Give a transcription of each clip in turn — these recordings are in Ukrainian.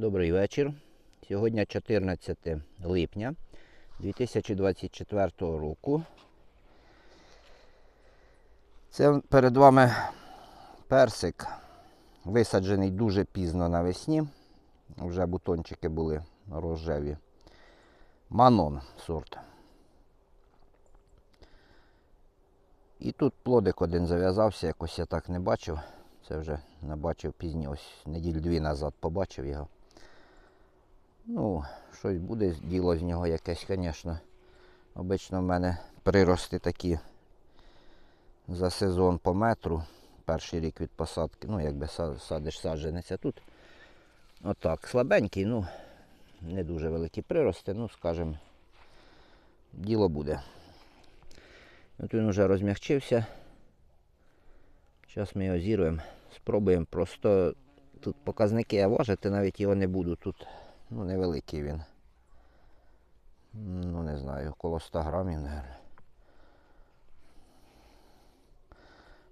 Добрий вечір. Сьогодні 14 липня 2024 року. Це перед вами персик, висаджений дуже пізно навесні. Вже бутончики були рожеві. Манон сорт. І тут плодик один зав'язався, якось я так не бачив. Це вже не бачив пізні, ось неділь дві назад побачив його. Ну, щось буде діло з нього якесь, звісно. Обично в мене прирости такі за сезон по метру. Перший рік від посадки. Ну, якби садиш саджанець. А тут отак, слабенький, ну, не дуже великі прирости, ну, скажімо, діло буде. От він вже розмягчився. Зараз ми його зірвемо. Спробуємо просто тут показники важити навіть його не буду. Тут ну, невеликий він. Ну, не знаю, около 100 грамів, мабуть.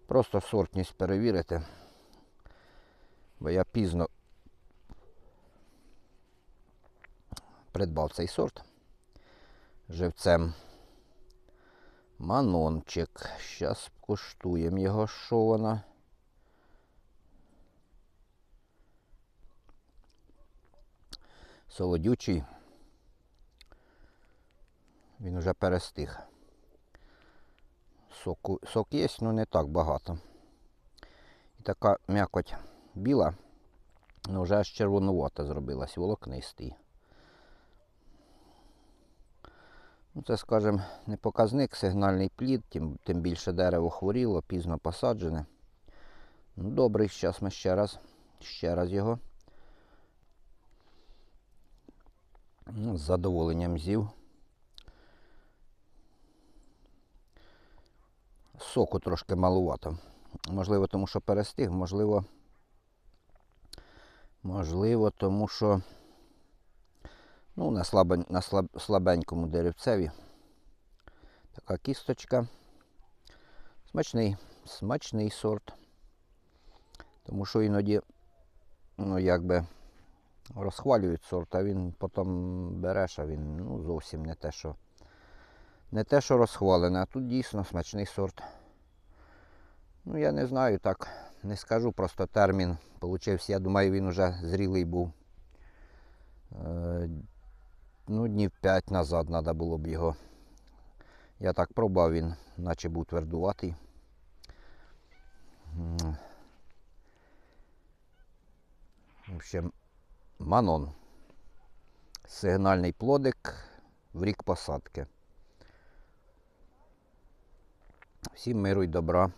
Просто сортність перевірити. Бо я пізно придбав цей сорт живцем. Манончик. Зараз куштуємо його, що вона. Солодючий. Він вже перестиг. Соку, сок є, але не так багато. І така м'якоть біла, але вже аж червонувата зробилась, волокнистий. Ну, це, скажімо, не показник, сигнальний плід, тим, тим більше дерево хворіло, пізно посаджене. Ну, добрий, зараз ми ще раз, ще раз його. Ну, з задоволенням з'їв. Соку трошки малувато. Можливо, тому що перестиг, можливо, можливо, тому що ну, на, слабень, на слаб, слабенькому деревцеві. Така кісточка. Смачний, смачний сорт. Тому що іноді, ну, якби розхвалюють сорт, а він потім береш, а він ну, зовсім не те, що не те, що розхвалене, а тут дійсно смачний сорт. Ну, я не знаю, так не скажу, просто термін получився. Я думаю, він уже зрілий був. Е, ну, днів 5 назад треба було б його. Я так пробував, він наче був твердуватий. В общем, манон. Сигнальний плодик в рік посадки. Всім миру й добра.